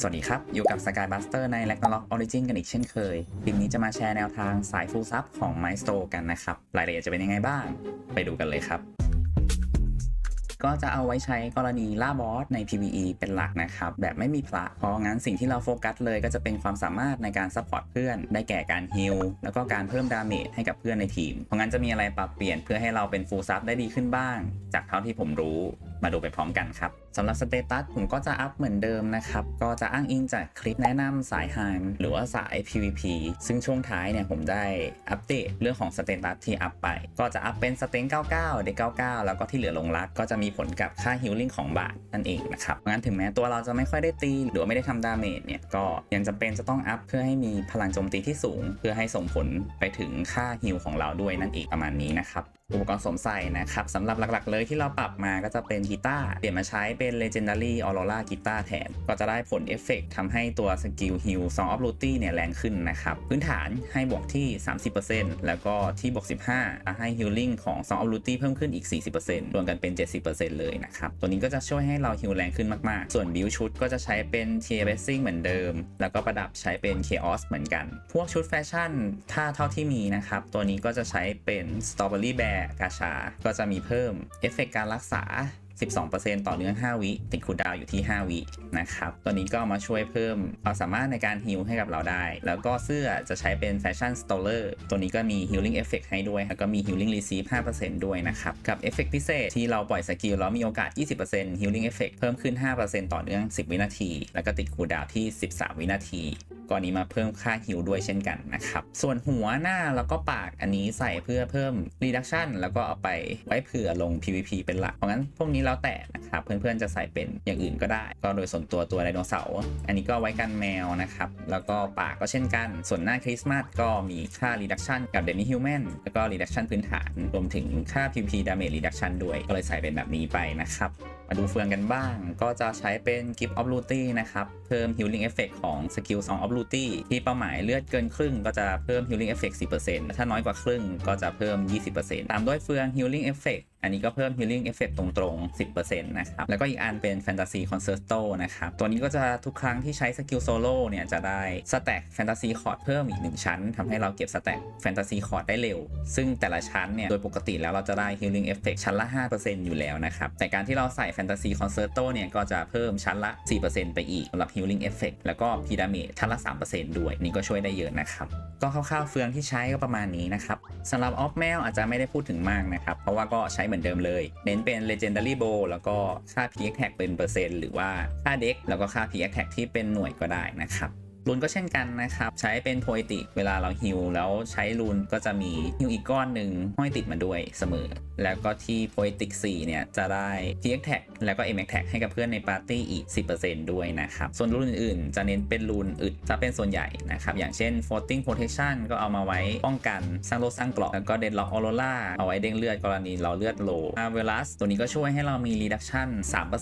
สวัสดีครับ อยู่กับ Sky Buster ใน Ragnarok Origin กันอีกเช่นเคยคลิปนี้จะมาแชร์แนวทางสายฟูลซับของ m y s t o กันนะครับ รายละเอียดจะเป็นยังไงบ้าง ไปดูกันเลยครับ ก็จะเอาไว้ใช้กรณีล่าบอสใน PVE เป็นหลักนะครับ แบบไม่มีพระเพราะงั้นสิ่งที่เราโฟกัสเลยก็จะเป็นความสามารถในการซัพพอร์ตเพื่อน ได้แก่การฮิลแล้วก็การเพิ่มดาเมจให้กับเพื่อนในทีม เพราะงั้นจะมีอะไรปรับเปลี่ยนเพื่อให้เราเป็นฟูลซับได้ดีขึ้นบ้าง จากเท่าที่ผมรู้ มาดูไปพร้อมกันครับ สำหรับสเตตัสผมก็จะอัพเหมือนเดิมนะครับ ก็จะอ้างอิงจากคลิปแนะนำสายไฮมหรือว่าสาย PVP ซึ่งช่วงท้ายเนี่ยผมได้อัปเดตเรื่องของสเตตัสที่อัพไป ก็จะอัพเป็นสเตน99 เด็ก99 แล้วก็ที่เหลือลงรักก็จะมีผลกับค่าฮิลลิ่งของบาทนั่นเองนะครับงั้นถึงแม้ตัวเราจะไม่ค่อยได้ตี หรือไม่ได้ทำดาเมจเนี่ยก็ยังจำเป็นจะต้องอัพเพื่อให้มีพลังโจมตีที่สูง เพื่อให้ส่งผลไปถึงค่าฮิลของเราด้วยนั่นเองประมาณนี้นะครับอุปกรณ์สวมใส่นะครับสำหรับหลักๆ เลยที่เราปรับมาก็จะเป็นกีตาร์เปลี่ยนมาใช้เป็นเป็น Legendary Aurora กีตาร์แทน ก็จะได้ผลเอฟเฟกต์ทำให้ตัวสกิลฮิล Song of Luty เนี่ยแรงขึ้นนะครับ พื้นฐานให้บวกที่ 30%แล้วก็ที่บวก 15 ให้ฮิลลิ่งของ Song of Luty เพิ่มขึ้นอีก 40%รวมกันเป็น 70%เลยนะครับ ตัวนี้ก็จะช่วยให้เราฮิลแรงขึ้นมากๆ ส่วนบิวชุดก็จะใช้เป็น t i e r Blessing เหมือนเดิม แล้วก็ประดับใช้เป็น Chaos เหมือนกัน พวกชุดแฟชั่นถ้าเท่าที่มีนะครับ ตัวนี้ก็จะใช้เป็น Strawberry Bear กาชา ก็จะมีเพิ่มเอฟเฟกการรักษา 12%ต่อเนื่อง 5 วิ ติดคูดาวอยู่ที่ 5 วินะครับ ตัวนี้ก็มาช่วยเพิ่มความสามารถในการฮิลให้กับเราได้ แล้วก็เสื้อจะใช้เป็นแฟชั่นสโตเลอร์ตัวนี้ก็มี Healing Effect ให้ด้วย แล้วก็มี Healing Receive 5%ด้วยนะครับ กับเอฟเฟกพิเศษที่เราปล่อยสกิลแล้วมีโอกาส 20% Healing Effect เพิ่มขึ้น 5%ต่อเนื่อง 10 วินาที แล้วก็ติดคูดาวที่ 13 วินาที ก่อนนี้มาเพิ่มค่าฮิลด้วยเช่นกันนะครับ ส่วนหัวหน้าแล้วก็ปากอันนี้ใส่เพื่อเพิ่ม reduction แล้วก็เอาไปไว้เผื่อลง PVP เป็นหลัก เพราะงั้นพวกนี้แล้วแต่นะครับ เพื่อนๆจะใส่เป็นอย่างอื่นก็ได้ ก็โดยส่วนตัวตัวไดโนเสาร์อันนี้ก็ไว้กันแมวนะครับ แล้วก็ปากก็เช่นกัน ส่วนหน้าคริสต์มาสก็มีค่า reduction กับ demi human แล้วก็ reduction พื้นฐาน รวมถึงค่า PVP damage reduction ด้วย ก็เลยใส่เป็นแบบนี้ไปนะครับ มาดูเฟืองกันบ้าง ก็จะใช้เป็น Gift of Luty นะครับ เพิ่ม Healing Effect ของสกิล2 of Luty ที่เป้าหมายเลือดเกินครึ่งก็จะเพิ่ม Healing Effect 10%ถ้าน้อยกว่าครึ่งก็จะเพิ่ม 20%ตามด้วยเฟือง Healing Effect อันนี้ก็เพิ่ม Healing Effect ตรงๆ 10%นะครับ แล้วก็อีกอันเป็น Fantasy Concerto นะครับ ตัวนี้ก็จะทุกครั้งที่ใช้สกิลโซโล่เนี่ย จะได้สแต็ก Fantasy Chord เพิ่มอีก 1 ชั้นทำให้เราเก็บสแต็ก Fantasy Chord ได้เร็ว ซึ่งแต่ละชั้นเนี่ย โดยปกติแล้วเราจะได้ Healing Effect ชั้นละ 5%อยู่แล้วนะครับ แต่การที่เราใส่ Fantasy Concerto เนี่ย ก็จะเพิ่มชั้นละ 4%ไปอีกสำหรับ Healing Effect แล้วก็ P Damage ชั้นละ 3%ด้วย นี่ก็ช่วยได้เยอะนะครับก็คร่าวๆเฟืองที่ใช้ก็ประมาณนี้นะครับสำหรับออฟแมวอาจจะไม่ได้พูดถึงมากนะครับเพราะว่าก็ใช้มือนเดิมเลย เน้นเป็น Legendary Bow แล้วก็ค่า p x Tag เป็นเปอร์เซ็นต์หรือว่าค่าเด็กแล้วก็ค่า p x Tag ที่เป็นหน่วยก็ได้นะครับ รูนก็เช่นกันนะครับ ใช้เป็นโพ e ติกเวลาเราฮิลแล้วใช้รูนก็จะมีฮิลอีกก้อนหนึ่งห้อยติดมาด้วยเสมอ แล้วก็ที่โพ e ติก4เนี่ยจะได้ p x Tag แล้วก็ m x Tag ให้กับเพื่อนในปาร์ตี้อีก 10%ด้วยนะครับ ส่วนรูนอื่นๆ จะเน้นเป็นรูนอึดจะเป็นส่วนใหญ่นะครับ อย่างเช่น floating protection ก็เอามาไว้ป้องกันสร้างโลสร้างเกราะแล้วก็ deadlock aurora เอาไว้เด้งเลือดกรณีเราเลือดโล Marvelous ตัวนี้ก็ช่วยให้เรามี reduction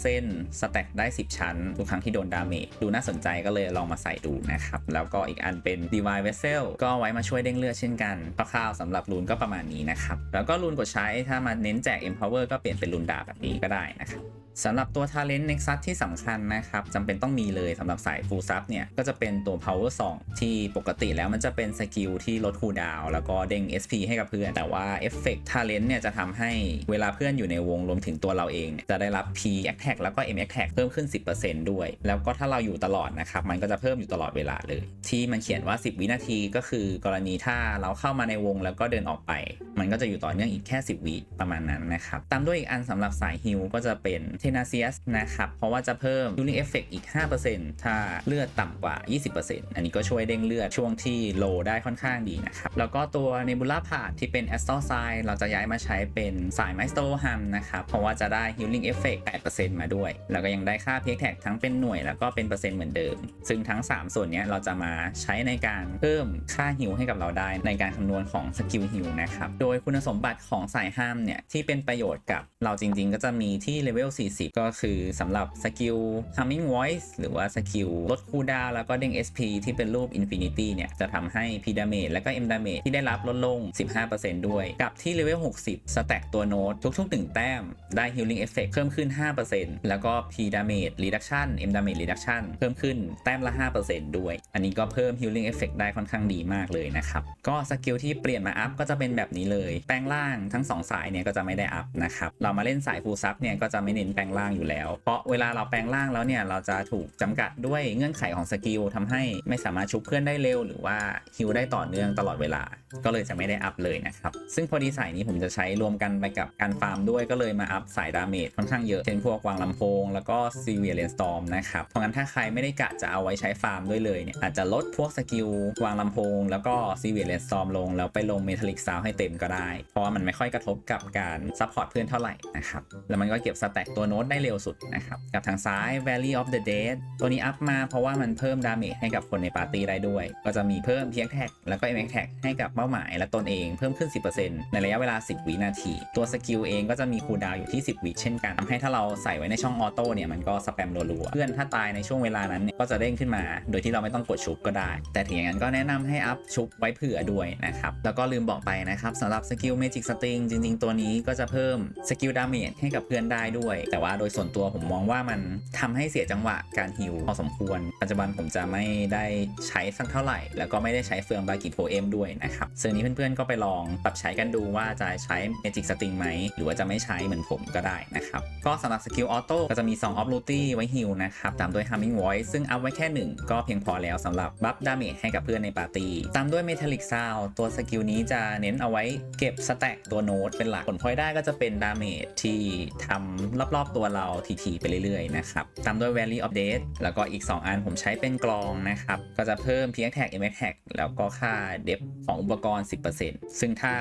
3% stack ได้ 10 ชั้นทุกครั้งที่โดนดาเมจดูน่าสนใจก็เลยลองมาใส่ดูนะครับ แล้วก็อีกอันเป็น divine vessel ก็ไว้มาช่วยเด้งเลือดเช่นกันคร่าวๆสำหรับรูนก็ประมาณนี้นะครับ แล้วก็รูนกดใช้ถ้ามาเน้นแจก empower ก็เปลี่ยนเป็นรูนดาบแบบนี้ก็ได้นะครับ สำหรับตัว Talent Nexus ที่สำคัญนะครับจำเป็นต้องมีเลยสำหรับสาย Full Sub เนี่ย ก็จะเป็นตัว Power 2 ที่ปกติแล้วมันจะเป็นสกิลที่ลดคูดาว แล้วก็เด้ง SP ให้กับเพื่อน แต่ว่า Effect Talent เนี่ยจะทำให้เวลาเพื่อนอยู่ในวงรวมถึงตัวเราเองเนี่ยจะได้รับ P Attack แล้วก็ M Attack เพิ่มขึ้น 10%ด้วย แล้วก็ถ้าเราอยู่ตลอดนะครับมันก็จะเพิ่มอยู่ตลอดเวลาเลย ที่มันเขียนว่า 10 วินาทีก็คือกรณีถ้าเราเข้ามาในวงแล้วก็เดินออกไป มันก็จะอยู่ต่อเนื่องอีกแค่ 10 วิประมาณนั้นนะครับตามด้วยอีกอันสำหรับสายฮิลก็จะเป็น Tenacious นะครับ เพราะว่าจะเพิ่ม Healing Effect อีก 5%ถ้าเลือดต่ำกว่า 20%อันนี้ก็ช่วยเด้งเลือดช่วงที่โลได้ค่อนข้างดีนะครับ แล้วก็ตัว Nebula p a t ที่เป็น Astral Sign เราจะย้ายมาใช้เป็นสาย Maestro Ham นะครับ เพราะว่าจะได้ Healing Effect 8%มาด้วย แล้วก็ยังได้ค่า p x Tag ทั้งเป็นหน่วยแล้วก็เป็นเปอร์เซ็นต์เหมือนเดิม ซึ่งทั้ง 3 ส่วนนี้เราจะมาใช้ในการเพิ่มค่าฮิลให้กับเราได้ในการคำนวณของสกิลฮิลนะครับ โดยคุณสมบัติของสายห้ามเนี่ยที่เป็นประโยชน์กับเราจริง ๆ ก็จะมีที่เลเวล10ก็คือสำหรับสกิล Humming Voice หรือว่าสกิลลดคูลดาวแล้วก็เด้ง SP ที่เป็นรูป Infinity เนี่ย จะทำให้ P Damage และก็ M Damage ที่ได้รับลดลง 15%ด้วย กับที่เลเวล 60 สแต็กตัวโน้ตทุกๆ 1 แต้ม ได้ Healing Effect เพิ่มขึ้น 5%แล้วก็ P Damage Reduction M Damage Reduction เพิ่มขึ้นแต้มละ 5%ด้วย อันนี้ก็เพิ่ม Healing Effect ได้ค่อนข้างดีมากเลยนะครับก็สกิลที่เปลี่ยนมาอัพก็จะเป็นแบบนี้เลย แปลงล่างทั้ง 2 สายเนี่ยก็จะไม่ได้อัพนะครับเรามาเล่นสายฟูลซับเนี่ยก็จะไม่เน้นแปลงล่างอยู่แล้ว เพราะเวลาเราแปลงล่างแล้วเนี่ยเราจะถูกจำกัดด้วยเงื่อนไขของสกิลทำให้ไม่สามารถชุบเพื่อนได้เร็ว หรือว่าฮิวได้ต่อเนื่องตลอดเวลา ก็เลยจะไม่ได้อัพเลยนะครับ ซึ่งพอดีสายนี้ผมจะใช้รวมกันไปกับการฟาร์มด้วยก็เลยมาอัพสายดาเมจค่อนข้างเยอะ เช่นพวกวางลำโพง แล้วก็ซีเวียเลนสตอมนะครับเพราะงั้นถ้าใครไม่ได้กะจะเอาไว้ใช้ฟาร์มด้วยเลยเนี่ยอาจจะลดพวกสกิลวางลำโพง แล้วก็ซีเวียเลนสตอมลง แล้วไปลงเมทัลลิกซาวให้เต็มก็ได้ เพราะว่ามันไม่ค่อยกระทบกับการซัพพอร์ตเพื่อนเท่าไหร่นะครับแล้วมันก็เก็บสแต็กตัวโน้ตได้เร็วสุดนะครับ กับทางซ้าย Valley of the Dead ตัวนี้อัพมาเพราะว่ามันเพิ่มดาเมจให้กับคนในปาร์ตี้ได้ด้วย ก็จะมีเพิ่มเพียงแท็กแล้วก็ MX แท็กให้กับเป้าหมายและตนเองเพิ่มขึ้น 10%ในระยะเวลา 10 วินาที ตัวสกิลเองก็จะมีคูลดาวอยู่ที่ 10 วิเช่นกันทำให้ถ้าเราใส่ไว้ในช่องออโต้เนี่ยมันก็สแปมรัวๆเพื่อนถ้าตายในช่วงเวลานั้นเนี่ยก็จะเด้งขึ้นมา โดยที่เราไม่ต้องกดชุบก็ได้ แต่ถึงอย่างนั้นก็แนะนำให้อัพชุบไว้เผื่อด้วยนะครับแล้วก็ลืมบอกไปนะครับสำหรับสกิล Magic String จริง ๆ ตัวนี้ก็จะเพิ่มสกิลดาเมจให้กับเพื่อนได้ด้วยแต่ว่าโดยส่วนตัวผมมองว่ามันทำให้เสียจังหวะการฮิวพอสมควร ปัจจุบันผมจะไม่ได้ใช้สักเท่าไหร่ แล้วก็ไม่ได้ใช้เฟืองบากิโพเอมด้วยนะครับซึ่งนี้เพื่อนๆก็ไปลองปรับใช้กันดูว่าจะใช้ Magic String ไหม หรือว่าจะไม่ใช้เหมือนผมก็ได้นะครับ ก็สำหรับสกิลออโต้ก็จะมี2 Off Duty ไว้ฮิวนะครับ ตามด้วย Humming Voice ซึ่งอัพไว้แค่ 1 ก็เพียงพอแล้วสำหรับบัฟดาเมจให้กับเพื่อนในปาร์ตี้ ตามด้วย Metallic Sound ตัวสกิลนี้จะเน้นเอาไว้เก็บสแต็กตัวโน้ตเป็นหลักผลพลอยได้ก็จะเป็นดาเมจที่ทำรอบตัวเราทีๆไปเรื่อยๆนะครับ ตามด้วย Valley of Death แล้วก็อีก 2 อันผมใช้เป็นกลองนะครับ ก็จะเพิ่ม p x Tag MX Tag แล้วก็ค่าเดฟของอุปกรณ์ 10%ซึ่งถ้า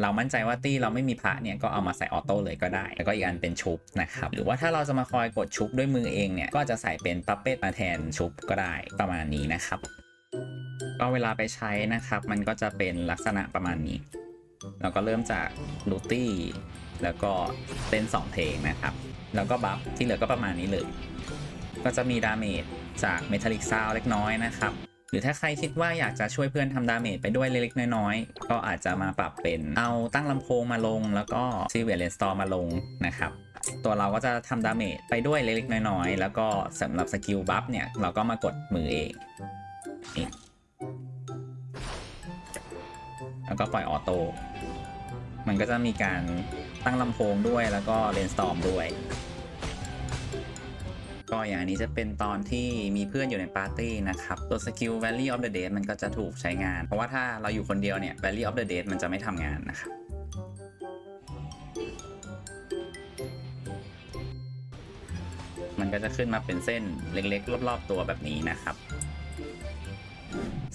เรามั่นใจว่าตี้เราไม่มีพระเนี่ย ก็เอามาใส่ออโต้เลยก็ได้ แล้วก็อีกอันเป็นชุบนะครับ หรือว่าถ้าเราจะมาคอยกดชุบด้วยมือเองเนี่ย ก็จะใส่เป็นปัปเป้มาแทนชุบก็ได้ประมาณนี้นะครับ ก็เวลาไปใช้นะครับ มันก็จะเป็นลักษณะประมาณนี้ เราก็เริ่มจากลูตี้แล้วก็เต้น2เพลงนะครับ แล้วก็บัฟที่เหลือก็ประมาณนี้เลย ก็จะมีดาเมจจากเมทัลลิกซาวเล็กน้อยนะครับ หรือถ้าใครคิดว่าอยากจะช่วยเพื่อนทำดาเมจไปด้วยเล็กๆน้อยๆ ก็อาจจะมาปรับเป็นเอาตั้งลำโพงมาลง แล้วก็ซีเวียเลนสตอร์มาลงนะครับตัวเราก็จะทำดาเมจไปด้วยเล็กๆน้อยๆ แล้วก็สำหรับสกิลบัฟเนี่ย เราก็มากดมือเองแล้วก็ปล่อยออโต้ มันก็จะมีการตั้งลำโพงด้วยแล้วก็เลนสตอมด้วย ก็อย่างอันนี้จะเป็นตอนที่มีเพื่อนอยู่ในปาร์ตี้นะครับ ตัวสกิล Valley of the Dead มันก็จะถูกใช้งาน เพราะว่าถ้าเราอยู่คนเดียวเนี่ย Valley of the Dead มันจะไม่ทำงานนะครับมันก็จะขึ้นมาเป็นเส้นเล็กๆ รอบๆตัวแบบนี้นะครับ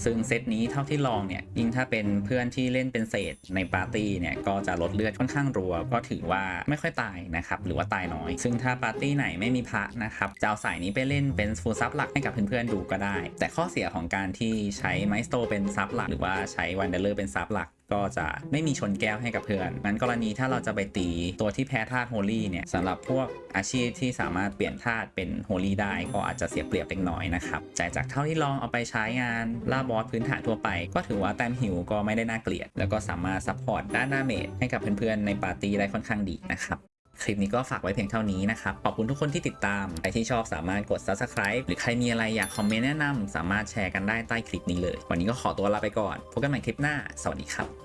ซึ่งเซตนี้เท่าที่ลองเนี่ยยิ่งถ้าเป็นเพื่อนที่เล่นเป็นเศษในปาร์ตี้เนี่ยก็จะลดเลือดค่อนข้างรัว ก็ถือว่าไม่ค่อยตายนะครับหรือว่าตายน้อย ซึ่งถ้าปาร์ตี้ไหนไม่มีพระนะครับจะเอาสายนี้ไปเล่นเป็นฟูลซับหลักให้กับเพื่อนๆดูก็ได้ แต่ข้อเสียของการที่ใช้ไมสโตเป็นซับหลัก หรือว่าใช้วันเดอร์เป็นซับหลักก็จะไม่มีชนแก้วให้กับเพื่อนงั้นกรณีถ้าเราจะไปตีตัวที่แพ้ธาตุโฮลี่เนี่ยสำหรับพวกอาชีพที่สามารถเปลี่ยนธาตุเป็นโฮลี่ได้ก็อาจจะเสียเปรียบเล็กน้อยนะครับแต่จากเท่าที่ลองเอาไปใช้งานล่าบอสพื้นฐานทั่วไป ก็ถือว่าแต้มหิวก็ไม่ได้น่าเกลียด แล้วก็สามารถซัพพอร์ตด้านหน้าเมจให้กับเพื่อนๆในปาร์ตี้ได้ค่อนข้างดีนะครับ คลิปนี้ก็ฝากไว้เพียงเท่านี้นะครับ ขอบคุณทุกคนที่ติดตาม ใครที่ชอบสามารถกด subscribe หรือใครมีอะไรอยากคอมเมนต์แนะนำสามารถแชร์กันได้ใต้คลิปนี้เลย วันนี้ก็ขอตัวลาไปก่อน พบกันใหม่คลิปหน้า สวัสดีครับ